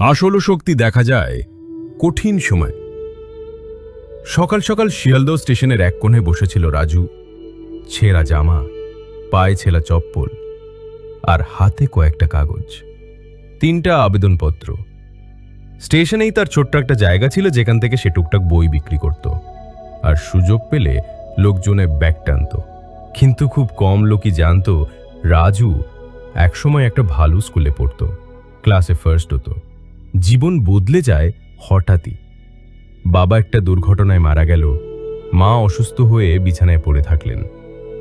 আসল শক্তি দেখা যায় কঠিন সময়। সকাল সকাল শিয়ালদহ স্টেশনের এক কোণে বসেছিল রাজু। ছেঁড়া জামা, পায়ে ছেঁড়া চপ্পল আর হাতে কয়েকটা কাগজ। তিনটা আবেদনপত্র। স্টেশনেই তার ছোট্ট একটা জায়গা ছিল যেখান থেকে সে টুকটাক বই বিক্রি করত আর সুযোগ পেলে লোকজনে ব্যাগ টানত কিন্তু খুব কম লোকই জানতো রাজু একসময় একটা ভালো স্কুলে পড়তো, ক্লাসে ফার্স্ট হতো। জীবন বদলে যায় হঠাৎই। বাবা একটা দুর্ঘটনায় মারা গেল। মা অসুস্থ হয়ে বিছানায় পড়ে থাকলেন।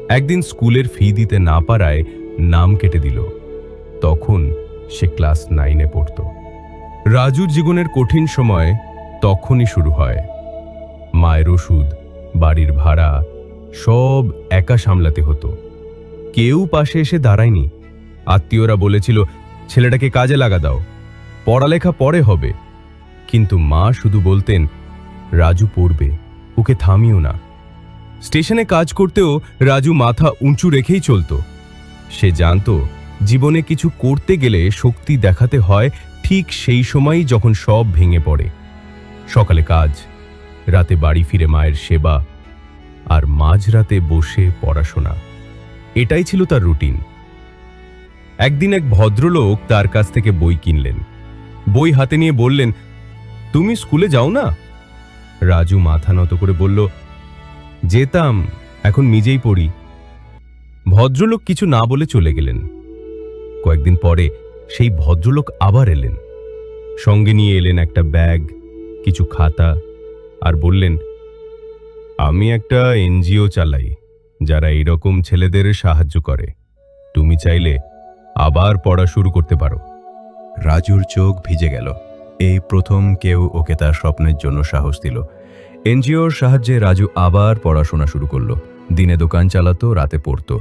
একদিন স্কুলের ফি দিতে না পারায় নাম কেটে দিল। তখন সে ক্লাস নাইনে পড়ত। রাজুর জীবনের কঠিন সময় তখনই শুরু হয়। মায়ের ওষুধ, বাড়ির ভাড়া, সব একা সামলাতে হতো। কেউ পাশে এসে দাঁড়ায়নি। আত্মীয়রা বলেছিল, ছেলেটাকে কাজে লাগা দাও। পড়ালেখা পরে হবে। কিন্তু মা শুধু বলতেন, রাজু পড়বে, ওকে থামিও না। স্টেশনে কাজ করতেও রাজু মাথা উঁচু রেখেই চলতো। সে জানতো, জীবনে কিছু করতে গেলে শক্তি দেখাতে হয় ঠিক সেই সময়ই যখন সব ভেঙে পড়ে। সকালে কাজ, রাতে বাড়ি ফিরে মায়ের সেবা, আর মাঝরাতে বসে পড়াশোনা। এটাই ছিল তার রুটিন। একদিন এক ভদ্রলোক তার কাছ থেকে বই কিনলেন। বই হাতে নিয়ে বললেন, তুমি স্কুলে যাও না? রাজু মাথা নত করে বলল, যেতাম, এখন নিজেই পড়ি। ভদ্রলোক কিছু না বলে চলে গেলেন। কয়েকদিন পরে সেই ভদ্রলোক আবার এলেন। সঙ্গে নিয়ে এলেন একটা ব্যাগ, কিছু খাতা আর বললেন, আমি একটা এনজিও চালাই, যারা এরকম ছেলেদের সাহায্য করে। তুমি চাইলে আবার পড়া শুরু করতে পারো। রাজুর চোখ ভিজে গেল। এই প্রথম কেউ ওকে তার স্বপ্নের জন্য সাহস দিল। এনজিওর সাহায্যে রাজু আবার পড়াশোনা শুরু করল। দিনে দোকান চালাতো, রাতে পড়তো।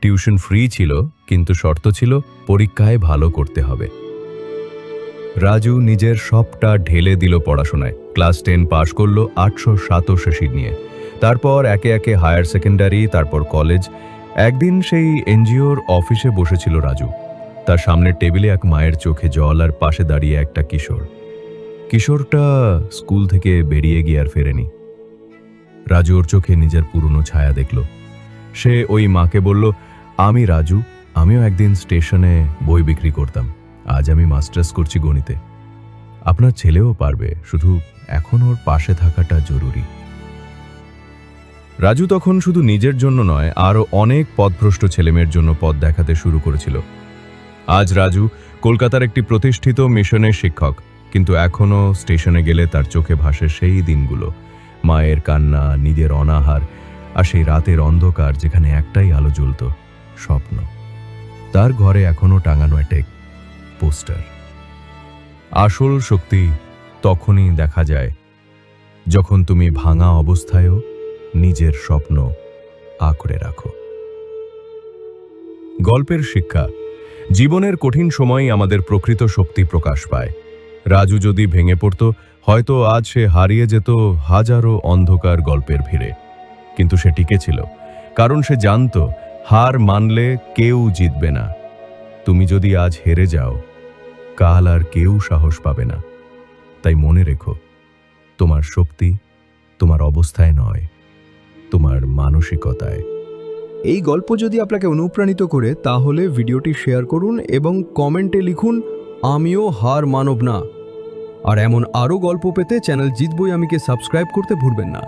টিউশন ফ্রি ছিল, কিন্তু শর্ত ছিল পরীক্ষায় ভালো করতে হবে। রাজু নিজের সবটা ঢেলে দিল পড়াশোনায়। ক্লাস টেন পাশ করল আটশো সাতাশি নিয়ে। তারপর একে একে হায়ার সেকেন্ডারি, তারপর কলেজ। একদিন সেই এনজিওর অফিসে বসেছিল রাজু। তার সামনের টেবিলে এক মায়ের চোখে জল আর পাশে দাঁড়িয়ে একটা কিশোর। কিশোরটা স্কুল থেকে বেরিয়ে গিয়ে আর ফেরেনি। রাজু ওর চোখে নিজের পুরনো ছায়া দেখল। সে ওই মাকে বলল, আমি রাজু, আমিও একদিন স্টেশনে বই বিক্রি করতাম। আজ আমি মাস্টার্স করছি গণিতে। আপনার ছেলেও পারবে, শুধু এখন ওর পাশে থাকাটা জরুরি। রাজু তখন শুধু নিজের জন্য নয়, আরও অনেক পথভ্রষ্ট ছেলেমেয়ের জন্য পথ দেখাতে শুরু করেছিল। আজ রাজু কলকাতার একটি প্রতিষ্ঠিত মিশনের শিক্ষক, কিন্তু এখনও স্টেশনে গেলে তার চোখে ভাসে সেই দিনগুলো। মায়ের কান্না, নিজের অনাহার আর সেই রাতের অন্ধকার যেখানে একটাই আলো জ্বলত, স্বপ্ন। তার ঘরে এখনও টাঙানো একটা পোস্টার। আসল শক্তি তখনই দেখা যায়, যখন তুমি ভাঙা অবস্থায়ও নিজের স্বপ্ন আঁকড়ে রাখো। গল্পের শিক্ষা জীবনের কঠিন সময়ই আমাদের প্রকৃত শক্তি প্রকাশ পায়। রাজু যদি ভেঙে পড়ত, হয়তো আজ সে হারিয়ে যেত হাজারো অন্ধকার গল্পের ভিড়ে। কিন্তু সে টিকেছিল কারণ সে জানত হার মানলে কেউ জিতবে না। তুমি যদি আজ হেরে যাও, কাল আর কেউ সাহস পাবে না। তাই মনে রেখো, তোমার শক্তি তোমার অবস্থায় নয়, তোমার মানসিকতায়। এই গল্প যদি আপনাকে অনুপ্রাণিত করে, তাহলে ভিডিওটি শেয়ার করুন এবং কমেন্টে লিখুন, আমিও হার মানব না। আর এমন আরও গল্প পেতে চ্যানেল জিতবই আমিকে সাবস্ক্রাইব করতে ভুলবেন না।